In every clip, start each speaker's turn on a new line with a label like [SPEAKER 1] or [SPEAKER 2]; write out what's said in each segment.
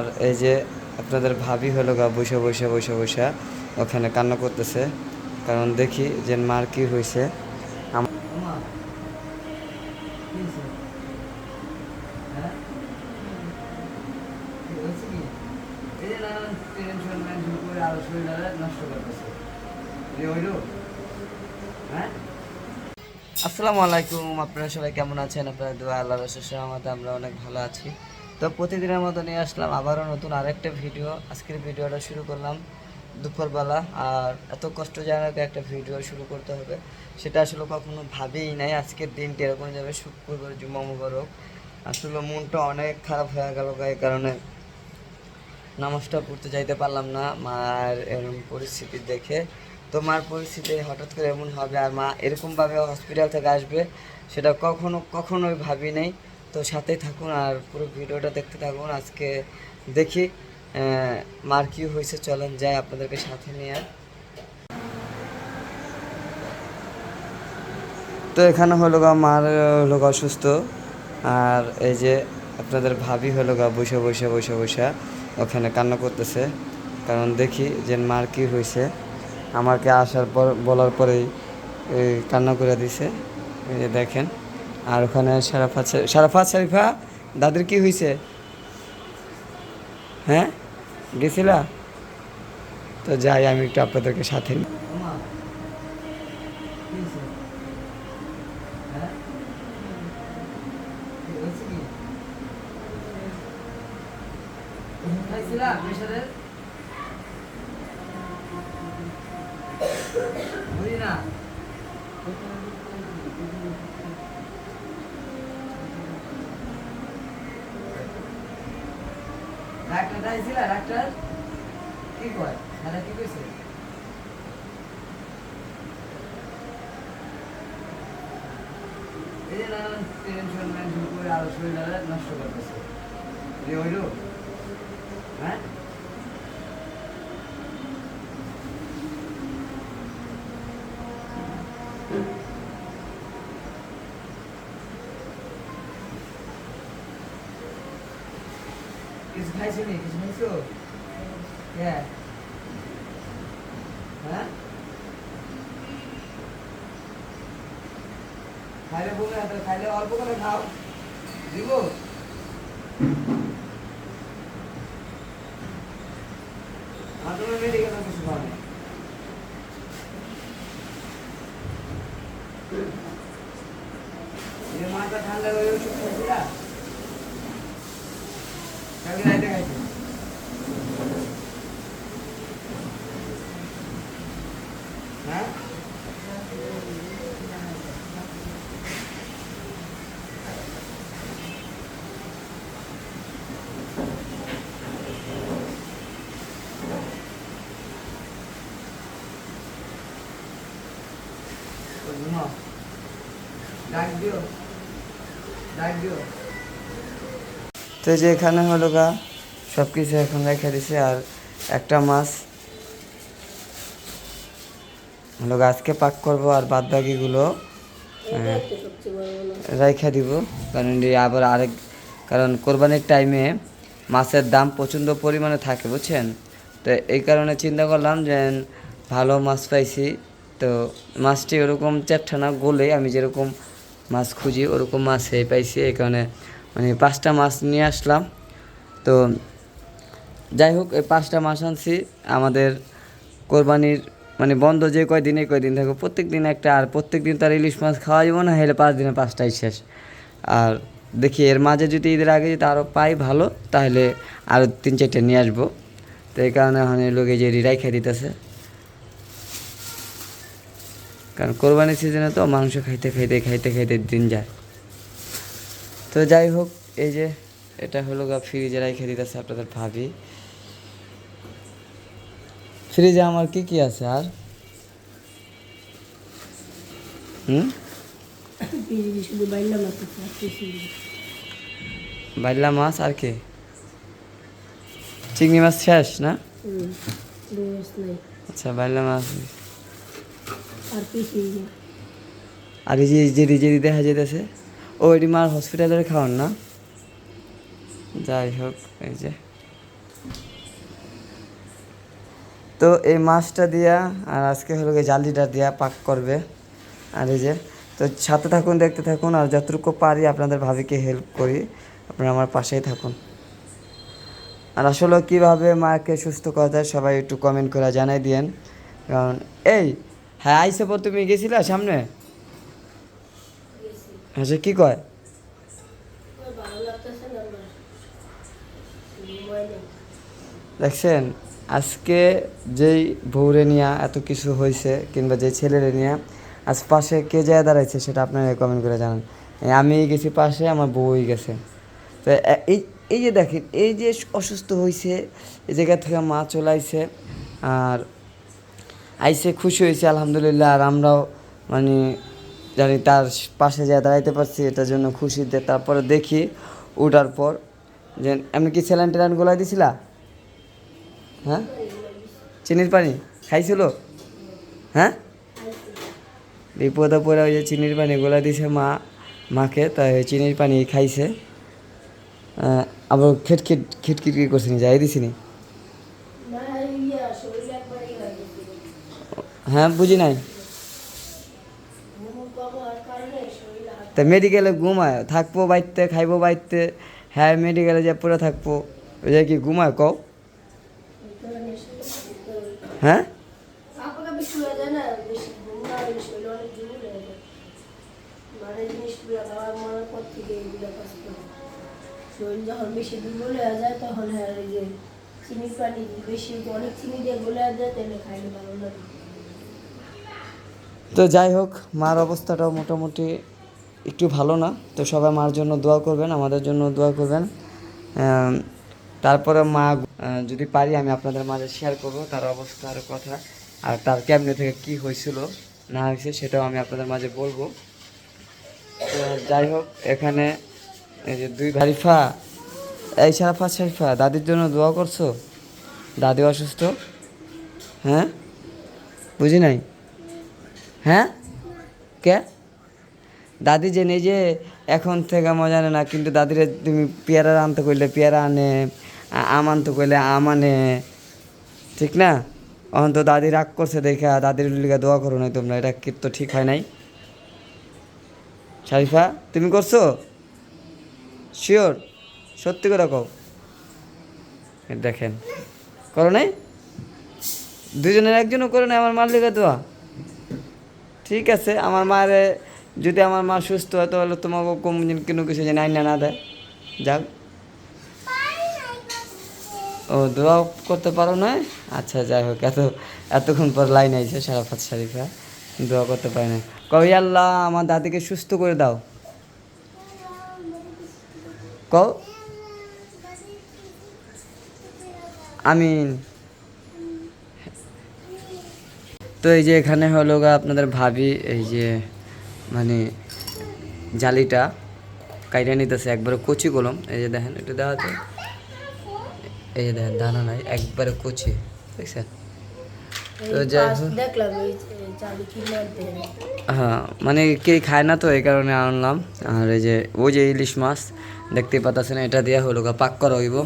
[SPEAKER 1] আর এই যে আপনাদের ভাবি হলো গা বসে বসে বসে বসে ওখানে কান্না করতেছে। কারণ দেখি যে মার কি হয়েছে। আসসালামু আলাইকুম, আপনারা সবাই কেমন আছেন? আপনারা দোয়া আল্লাহ রসুল সহমতে আমরা অনেক ভালো আছি। তো প্রতিদিনের মতো নিয়ে আসলাম, আবারও নতুন আরেকটা ভিডিও আজকের ভিডিওটা শুরু করলাম দুপুরবেলা, আর এত কষ্ট কষ্টজনক একটা ভিডিও শুরু করতে হবে। সেটা আসলে কখনো ভাবেই নাই, আজকের দিনটি এরকম যাবে, শুক্রবার, জুম্মা মুবারক। আসলে মনটা অনেক খারাপ হয়ে গেল এই কারণে। নামাজটা পড়তে যাইতে পারলাম না, মার এরকম পরিস্থিতি দেখে। তো মার পরিস্থিতি হঠাৎ করে এমন হবে, আর মা এরকমভাবে হসপিটাল থেকে আসবে, সেটা কখনো, কখনোই ভাবি নাই। তো সাথেই থাকুন আর পুরো ভিডিওটা দেখতে থাকুন। আজকে দেখি মার কি হয়েছে, চলেন যাই আপনাদেরকে সাথে নিয়ে। তো এখানে হলো গা, মার হলো গা অসুস্থ। আর এই যে আপনাদের ভাবি হলো গা, বসে বসে বসে বসে ওখানে কান্না করতেছে। কারণ দেখি যে মার কি হয়েছে। আমাকে আসার পর, বলার পরেই কান্না করে দিছে। এই যে দেখেন। আর ওখানে সারাফাত শা- সারাফাত শরীফা, দাদির কি হয়েছে হ্যাঁ? গেছিলা? তো যাই, আমি একটু আপনাদেরকে সাথে নিই। ডাক্তার ডাইছিলা ডাক্তার কি কয়? দাদা কি কইছে? এই যে নানান টেনশন মেনশন করে আরও শরীরটা নষ্ট করতেছে। যে হইল হ্যাঁ? কিছু খাইছো নি কিছু খাইছো হ্যাঁ হ্যাঁ খাইলে বলবে না তাহলে খাইলে অল্প করে খাও দিব আর তোমার মেডিকেল কিছু খাও না এই মাথা ঠান্ডা হয়ে ওষুধ খাইছিলা কালকে রাইতে খাইছি হ্যাঁ তো ঘুমাও। ডাক দিও ডাক দিও তো যে এখানে হলো গা সব কিছু এখন রেখে দিছে আর একটা মাছ। হলো গা আজকে পাক করব আর বাদ বাকিগুলো রেখে দিব। কারণ আবার আরেক কারণ কোরবানির টাইমে মাছের দাম প্রচণ্ড পরিমাণে থাকে বুঝছেন? তো এই কারণে চিন্তা করলাম যে ভালো মাছ পাইছি। তো মাছটি ওরকম চ্যাপটা না গোলে আমি যেরকম মাছ খুঁজি ওরকম মাছ পাইছি। এই কারণে মানে পাঁচটা মাছ নিয়ে আসলাম। তো যাই হোক, এই পাঁচটা মাছ আনছি। আমাদের কোরবানির মানে বন্ধ যে কয়দিন এই কয়দিন থাকবে প্রত্যেক দিন একটা, আর প্রত্যেক দিন তার ইলিশ মাছ খাওয়া যাব না, হেলে পাঁচ দিনে পাঁচটাই শেষ। আর দেখি, এর মাঝে যদি ঈদের আগে যদি আরও পাই ভালো, তাহলে আরও তিন চারটে নিয়ে আসব। তো এই কারণে এখন লোকে যে রিরাই খেয়ে দিতেছে। কারণ কোরবানির সিজনে তো মাংস খাইতে খাইতে খাইতে খাইতে দিন যায়। তো যাই হোক এই যে এটা হলো গা ফ্রিজে রেখে দিতেছে আপনাদের ভাবি। ফ্রিজে আমার কি কি আছে আর? হুম?
[SPEAKER 2] বাইলা মাছ আর
[SPEAKER 1] কি? চিংড়ি মাছ শেষ না? আচ্ছা বাইলা মাছ।
[SPEAKER 2] আর নেই
[SPEAKER 1] আর এই যে যে দেখা যেতেছে ও এটি মার হসপিটালের খাওয়ান না। যাই হোক, এই যে। তো এই মাছটা দিয়া, আর আজকে হলো গিয়ে জালিটা দিয়া পাক করবে। আর এই যে, তো সাথে থাকুন, দেখতে থাকুন, আর যতটুকু পারি আপনাদের ভাবিকে হেল্প করি, আপনারা আমার পাশেই থাকুন। আর আসলে কীভাবে মাকে সুস্থ করা যায় সবাই একটু কমেন্ট করে জানাই দিয়েন। কারণ, এই হ্যাঁ আইসে পর তুমি গেছিলা সামনে? হ্যাঁ সে কী কয়? দেখছেন, আজকে যেই বউরে নিয়ে এত কিছু হয়েছে কিংবা যে ছেলেরে নিয়ে, আজ পাশে কে যায় দাঁড়াইছে সেটা আপনারা কমেন্ট করে জানান। আমি গেছি পাশে, আমার বউই গেছে। তো এই এই যে দেখেন, এই যে অসুস্থ হয়েছে এই জায়গা থেকে মা চলে আইছে আর আইসে খুশি হয়েছে আলহামদুলিল্লাহ, আর আমরাও মানে জানি তার পাশে যা দাঁড়াইতে পারছি এটার জন্য খুশি যে তারপরে দেখি উঠার পর যে এমনি কি স্যালান টেলান গোলাই দিছিলা? হ্যাঁ? চিনির পানি খাইছিল? হ্যাঁ? বিপদে পড়ে ওই যে চিনির পানি গোলা দিছে মা মাকে তাই ওই চিনির পানি খাইছে। আবার খিটখিট খিটখিট কি করছিনি যাই দিছিনি
[SPEAKER 2] হ্যাঁ
[SPEAKER 1] বুঝি নাই
[SPEAKER 2] ঘুম পাওয়ার কারণে শরীর হাত
[SPEAKER 1] তা মেডিকেলে ঘুমায় থাকব বাইতে খাইবো বাইতে হ্যাঁ মেডিকেলে যে পুরো থাকব ওই কি ঘুমায় কও? হ্যাঁ?
[SPEAKER 2] শরীর মানে যখন বেশি দুর্বল হয়ে যায় তখন হ্যাঁ যে চিনির পানি বেশি অনেক চিনি দিয়ে গলে যায় তাহলে খাইলে ভালো লাগে।
[SPEAKER 1] তো যাই হোক মার অবস্থাটাও মোটামুটি একটু ভালো না, তো সবাই মার জন্য দোয়া করবেন, আমাদের জন্য দোয়া করবেন। তারপরে মা যদি পারি আমি আপনাদের মাঝে শেয়ার করব, তার অবস্থার কথা, আর তার ক্যাবিনেট থেকে কি হয়েছিল, না হয়েছে, সেটাও আমি আপনাদের মাঝে বলব। তো যাই হোক, এখানে এই যে দুই ভারিফা এই সারাফা শরীফা দাদির জন্য দোয়া করছ? দাদি অসুস্থ? হ্যাঁ? বুঝি নাই? হ্যাঁ? কে? দাদি যে নিজে এখন থেকে মজা নেয় না, কিন্তু দাদিরে তুমি পেয়ারা আনতে কইলে পেয়ারা আনে আম আনতে কইলে আম আনে, ঠিক না? এখন তো দাদি রাগ করছে দেখা দাদির লিগে দোয়া করো নাই তোমরা, এটা কি তো ঠিক হয় নাই? শারিফা, তুমি করছ? শিওর সত্যি করে কও। দেখেন, করো নাই? দুজনের একজনও করে নাই আমার মার লিগে দোয়া? ঠিক আছে, আমার মায়ের যদি আমার মা সুস্থ হয়, তাহলে তোমাকে কম কোনো কিছু যেন আইনা না দেয়। যাক ও, দোয়া করতে পারো না? আচ্ছা যাই হোক, এত, এতক্ষণ পর লাইন আইছে সারাফাত শরীফা। দোয়া করতে পারি না। কই আল্লাহ, আমার দাদিকে সুস্থ করে দাও। কও। আমিন। তো এই যে এখানে হলো গা আপনাদের ভাবি, এই যে মানে জালিটা কাইরা নিতেছে একবারে কচি কলম। এই যে দেখেন একটু তো এই যে দেখেন দানা নাই একবারে কচি দেখছেন? তো যাই হ্যাঁ মানে কে খায় না তো এই কারণে আনলাম। আর এই যে ওই যে ইলিশ মাছ দেখতে পাতাছেন এটা দেওয়া হলো পাক করা হইব।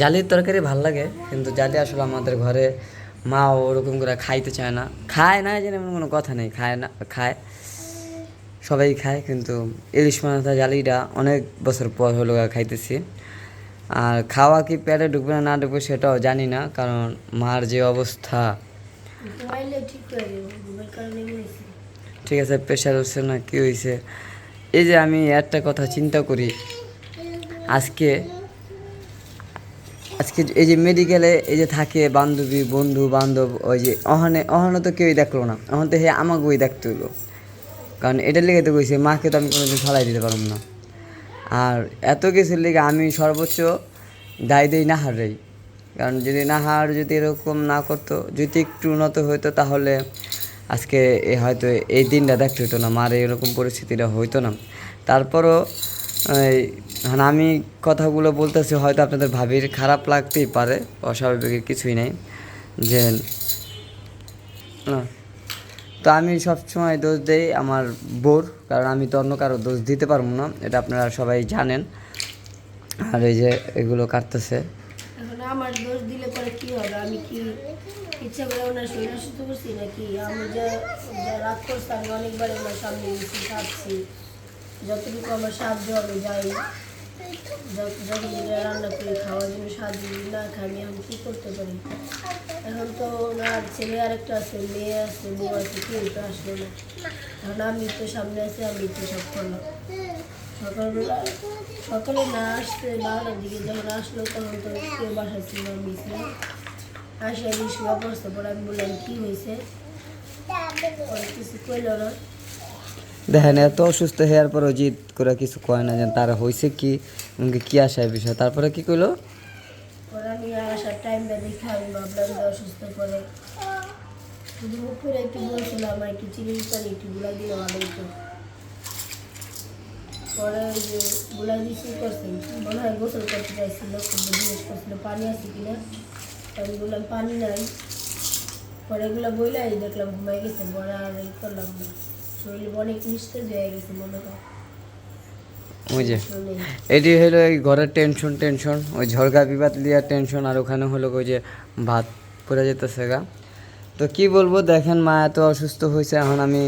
[SPEAKER 1] জালির তরকারি ভালো লাগে কিন্তু জালি আসলে আমাদের ঘরে মা ওরকম করে খাইতে চায় না। খায় না যেন এমন কোনো কথা নেই খায় না খায়। সবাই খায় কিন্তু ইলিশ মাছ জালিটা অনেক বছর পর হলো খাইতেছি। আর খাওয়া কি পেটে ঢুকবে না না ঢুকবে সেটাও জানি না কারণ মার যে অবস্থা।
[SPEAKER 2] ঠিক
[SPEAKER 1] আছে প্রেশার হচ্ছে না কী হয়েছে? এই যে আমি একটা কথা চিন্তা করি। আজকে আজকে এই যে মেডিকেলে এই যে থাকে বান্ধবী, বন্ধু, বান্ধব, ওই যে অহনে অহনে তো কেউই দেখল না। অহন তো হে আমাকেই দেখতে হইল। কারণ এটার লেগে তো কইছে, মাকে তো আমি কোনোদিন ফালাই দিতে পারব না। আর এত কিছুর লেগে আমি সর্বোচ্চ দায় দিই নাহারেই কারণ যদি না হার যদি এরকম না করতো, যদি একটু উন্নত হইতো, তাহলে আজকে হয়তো এই দিনটা দেখতে হতো না, মার এরকম পরিস্থিতিটা হইতো না। তারপরও আমি কথাগুলো বলতেছি, হয়তো আপনাদের ভাবির খারাপ লাগতেই পারে, অস্বাভাবিক কিছুই নেই, যে তো আমি সবসময় দোষ দেই আমার বোর, কারণ আমি তো অন্য কারও দোষ দিতে পারব না, এটা আপনারা সবাই জানেন। আর এই যে এগুলো কাটতেছে।
[SPEAKER 2] আমার দোষ দিলে পরে কি হবে? আমি কি ইচ্ছা করে ওনার শরীর করছি নাকি? আমি করছি, আমি অনেকবার ওনার সামনে যতটুকু আমার সাহায্য হবে যাই যত যখন রান্না করে, খাওয়ার জন্য সাহায্য না খাই আমি কী করতে পারি? এখন তো ওনার ছেলে আরেকটা আছে, মেয়ে আছে বউ আছে কেউ তো আসলো না। এখন আমি তো সামনে আছি, আমি তো সব করলাম সকালবেলা সকালে না আসতে বারোটার দিকে যখন আসলো, তখন তো কেউ বাসায় ছিল আমি আসে আমি শুয়ে পড়তে পরে আমি বললাম, কী হয়েছে? কিছু কইলো না।
[SPEAKER 1] দেখেন, এত অসুস্থ হওয়ার পর জিদ করে কিছু কয় না যে তার হয়েছে কি উনকে কি আসার বিষয়? তারপরে কি কইলো?
[SPEAKER 2] পরে। যে গুলা গুলা দিচ্ছি মনে হয় গোসল করতে পানি আছে কিনা আমি পানি নাই। পরে এগুলো বইলাই, দেখলাম ঘুমাই গেছে, পরে আর করলাম না। শরীর অনেক নিস্তেজ হয়ে গেছে মনে হয়
[SPEAKER 1] ওই যে এটি হলো এই ঘরের টেনশন টেনশন ওই ঝড়গা বিবাদ লিয়ার টেনশন আর ওখানে হলো ওই যে ভাত পড়ে যেতেছে গা। তো কি বলব দেখেন মা এত অসুস্থ হয়েছে এখন আমি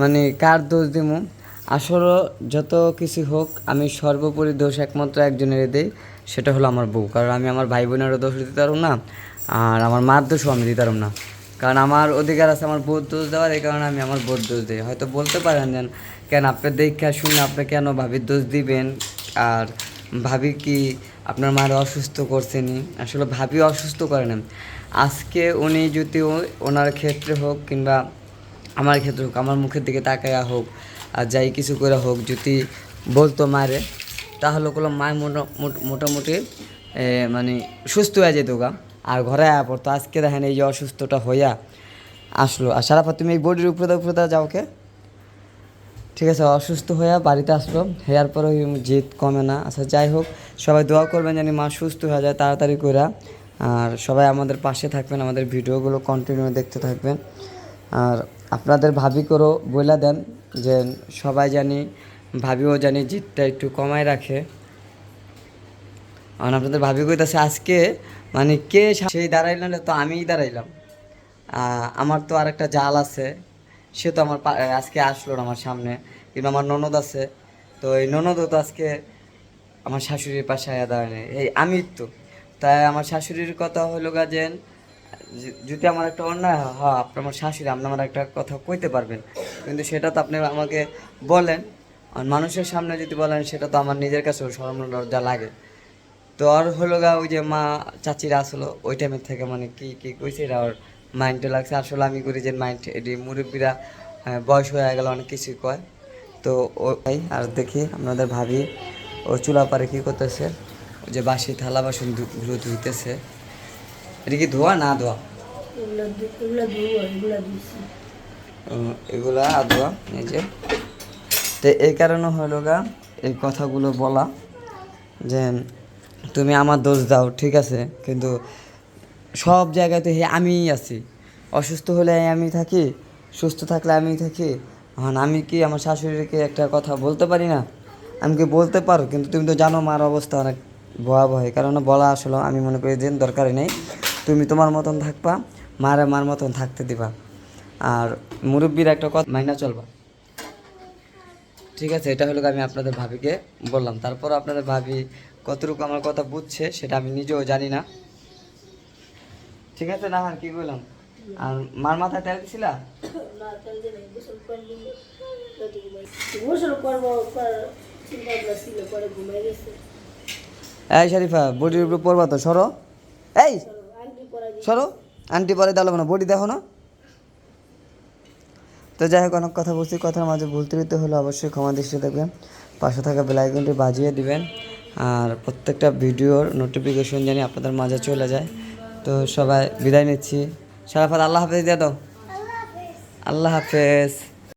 [SPEAKER 1] মানে কার দোষ দিমু? আসলে যত কিছু হোক আমি সর্বোপরি দোষ একমাত্র একজনের দিই সেটা হলো আমার বউ। কারণ আমি আমার ভাই বোনেরও দোষ দিতে পারব না আর আমার মার দোষও আমি দিতে পারব না। কারণ আমার অধিকার আছে, আমার বোধ দোষ দেওয়ার এই কারণে আমি আমার বোধ দোষ দিই। হয়তো বলতে পারেন যেন কেন আপনার দেখা শুনে আপনি কেন ভাবির দোষ দিবেন? আর ভাবি কি আপনার মার অসুস্থ করছেনি? আসলে ভাবি অসুস্থ করে না আজকে উনি যদি ওনার ক্ষেত্রে হোক কিংবা আমার ক্ষেত্রে হোক, আমার মুখের দিকে তাকায়া হোক, আর যাই কিছু করে হোক, যদি বলতো মারে তাহলে কোনো মায় মোটা- মোট- মোটামুটি মানে সুস্থ হয়ে যেত গা। আর ঘরে আয়া পড়তো। আজকে দেখেন এই যে অসুস্থটা হইয়া আসলো। আর সারাপা তুমি এই বডির উপরে দাও, উপরে দাও যাও ওকে। ঠিক আছে অসুস্থ হয়ে বাড়িতে আসলো। হেয়ার পরে জিদ কমে না। আচ্ছা যাই হোক সবাই দোয়া করবেন জানি মা সুস্থ হয়ে যায় তাড়াতাড়ি করে আর সবাই আমাদের পাশে থাকবেন আমাদের ভিডিওগুলো কন্টিনিউ দেখতে থাকবেন। আর আপনাদের ভাবি করো বইলা দেন যে সবাই জানি ভাবিও জানি জিদটা একটু কমায় রাখে। আর আপনাদের ভাবি কইতাছে আজকে মানে কে সেই দাঁড়াইলাম না, তো আমিই দাঁড়াইলাম। আমার তো আর একটা জাল আছে, সে তো আমার আজকে আসলো না আমার সামনে কিন্তু আমার ননদ আছে। তো এই ননদও তো আজকে আমার শাশুড়ির পাশে আয়া দাঁড়ায় এই আমি তো। তাই আমার শাশুড়ির কথা হলো গা যে যে- যদি আমার একটা অন্যায় হয় হ্যাঁ আপনার আমার শাশুড়ি, আপনি আমার একটা কথা কইতে পারবেন। কিন্তু সেটা তো আপনি আমাকে বলেন। আর মানুষের সামনে যদি বলেন, সেটা তো আমার নিজের কাছেও সরম লজ্জা লাগে। তো আর হলো গা ওই যে মা চাচিরা আসলো ওই টাইমের থেকে মানে কি কি কইছে এটা ওর মাইন্ডে লাগছে। আসলে আমি করি যে মাইন্ড এটি মুরব্বীরা বয়স হয়ে গেল অনেক কিছুই কয়। তো ওই আর দেখি আপনাদের ভাবি ও চুলা পারে কি করতেছে? যে বাসি থালা বাসন ধু- গুলো ধুইতেছে। এটা কি ধোয়া না ধোয়া?
[SPEAKER 2] এগুলো এগুলা
[SPEAKER 1] আদোয়া এই যে। তো এই কারণে হলো গা এই কথাগুলো বলা যে তুমি আমার দোষ দাও, ঠিক আছে? কিন্তু সব জায়গাতে আমিই আছি। অসুস্থ হলে আমি থাকি, সুস্থ থাকলে আমি থাকি। এখন আমি কি আমার শাশুড়িকে একটা কথা বলতে পারি না? আমি কি বলতে পারো? কিন্তু তুমি তো জানো মার অবস্থা অনেক ভয়াবহ কারণ বলা আসলে আমি মনে করি যে দরকারই নেই। তুমি তোমার মতন থাকবা, মারে মার মতন থাকতে দিবা। আর মুরব্বীর একটা কথা মাইনা চলবা। ঠিক আছে, এটা হলো আমি আপনাদের ভাবিকে বললাম। তারপর আপনাদের ভাবি কতটুকু আমার কথা বুঝছে সেটা আমি নিজেও জানি না। ঠিক আছে না আর কি বললাম? আর মার মাথায় তেল দিছিলা? এই শরীফা বডির উপরে পড়বা তো সরো। এই! সরো আন্টি পরে দাঁড়াবো না বডি দেখো না। তো যাই হোক অনেক কথা বলছি কথার মাঝে ভুল ত্রুটি হলে অবশ্যই ক্ষমা দৃষ্টি দেখবেন। পাশে থাকা বেলাইকনটি বাজিয়ে দিবেন। আর প্রত্যেকটা ভিডিওর নোটিফিকেশন জানি আপনাদের মাঝে চলে যায়। তো সবাই বিদায় নিচ্ছি। সারাফাত আল্লাহ হাফেজ দিয়ে দাও। আল্লাহ হাফেজ।